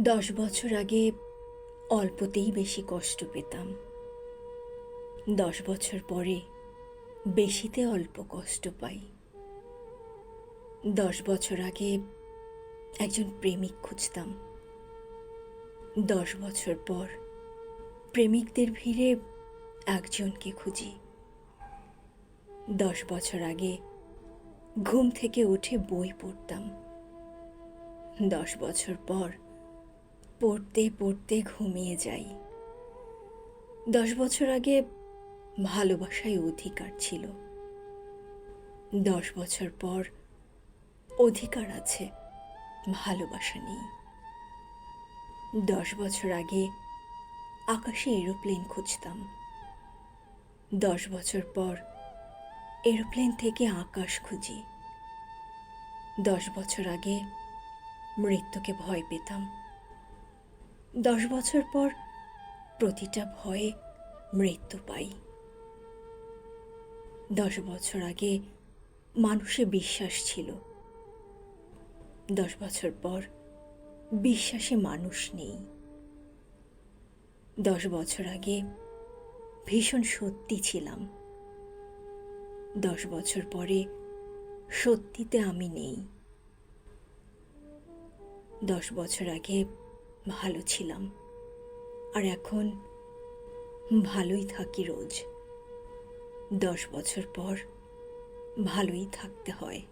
দশ বছর আগে অল্পতেই বেশি কষ্ট পেতাম। দশ বছর পরে বেশিতে অল্প কষ্ট পাই। দশ বছর আগে একজন প্রেমিক খুঁজতাম। দশ বছর পর প্রেমিকদের ভিড়ে একজনকে খুঁজি। দশ বছর আগে ঘুম থেকে উঠে বই পড়তাম। দশ বছর পর পড়তে পড়তে ঘুমিয়ে যাই। দশ বছর আগে ভালোবাসায় অধিকার ছিল। দশ বছর পর অধিকার আছে, ভালোবাসা নেই। দশ বছর আগে আকাশে এরোপ্লেন খুঁজতাম। দশ বছর পর এরোপ্লেন থেকে আকাশ খুঁজি। দশ বছর আগে মৃত্যুকে ভয় পেতাম। দশ বছর পর প্রতিটা ভয়ে মৃত্যু পাই। দশ বছর আগে মানুষে বিশ্বাস ছিল। দশ বছর পর বিশ্বাসে মানুষ নেই। দশ বছর আগে ভীষণ সত্যি ছিলাম। দশ বছর পরে সত্যিতে আমি নেই। দশ বছর আগে ভালো ছিলাম। আর এখন ভালোই থাকি রোজ। দশ বছর পর ভালোই থাকতে হয়।